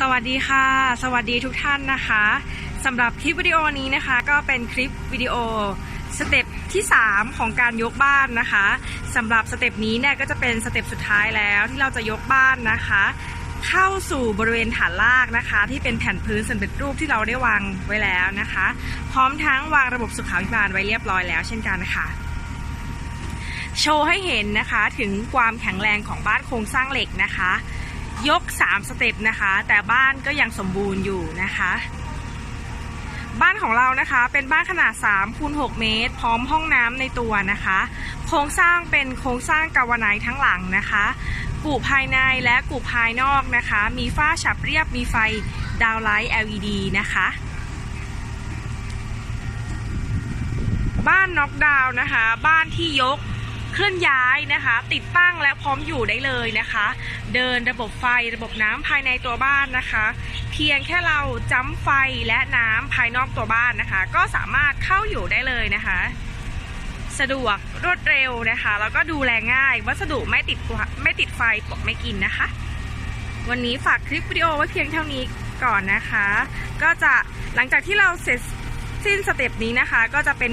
สวัสดีค่ะ สวัสดีทุกท่านนะคะสำหรับคลิปวิดีโอนี้นะคะก็เป็นคลิปวิดีโอสเต็ปที่ 3 ของการยกบ้านนะคะสำหรับสเต็ปนี้เนี่ยก็จะเป็นสเต็ปสุดท้ายแล้วที่เราจะยกบ้านนะคะ เข้าสู่บริเวณฐานลากนะคะ ที่เป็นแผ่นพื้นสำเร็จรูปที่เราได้วางไว้แล้วนะคะ พร้อมทั้งวางระบบสุขาภิบาลไว้เรียบร้อยแล้วเช่นกันค่ะโชว์ให้เห็นนะคะถึงความแข็งแรงของบ้านโครงสร้างเหล็กนะคะ ยก 3 สเต็ปนะคะ แต่บ้านก็ยังสมบูรณ์อยู่นะคะ บ้านของเรานะคะเป็นบ้านขนาด3คูณ6เมตร พร้อมห้องน้ำในตัวนะคะ โครงสร้างเป็นโครงสร้างกาวไนท์ทั้งหลังนะคะกูภายในและกูภายนอกนะคะ มีฝ้าฉับเรียบมีไฟดาวไลท์ LED นะคะบ้านน็อกดาวน์นะคะ บ้านที่ยก เคลื่อนย้ายนะคะ ติดตั้งและพร้อมอยู่ได้เลยนะคะ เดินระบบไฟระบบน้ำภายในตัวบ้านนะคะ เพียงแค่เราจ้ำไฟและน้ำภายนอกตัวบ้านนะคะ ก็สามารถเข้าอยู่ได้เลยนะคะ สะดวกรวดเร็วนะคะ แล้วก็ดูแลง่าย วัสดุไม่ติดไม่ติดไฟปกไม่กินนะคะ วันนี้ฝากคลิปวิดีโอไว้เพียงเท่านี้ก่อนนะคะ ก็จะหลังจากที่เราเสร็จสิ้นสเต็ปนี้นะคะ ก็จะเป็น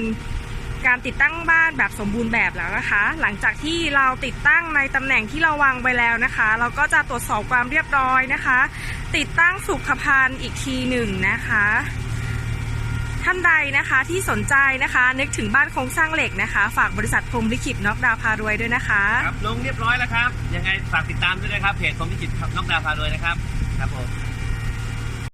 การติดตั้งบ้านแบบสมบูรณ์แบบแล้วนะคะ หลังจากที่เราติดตั้งในตำแหน่งที่เราวางไว้แล้วนะคะ เราก็จะตรวจสอบความเรียบร้อยนะคะ ติดตั้งสุขภัณฑ์อีกทีหนึ่งนะคะท่านใดนะคะที่สนใจนะคะ นึกถึงบ้านโครงสร้างเหล็กนะคะ ฝากบริษัทพรมลิขิตน็อกดาวพารวยด้วยนะคะครับลงเรียบร้อยแล้วครับ ยังไงฝากติดตามด้วยนะครับเพจคอมพิจิตน้องดาวพารวยนะครับครับผม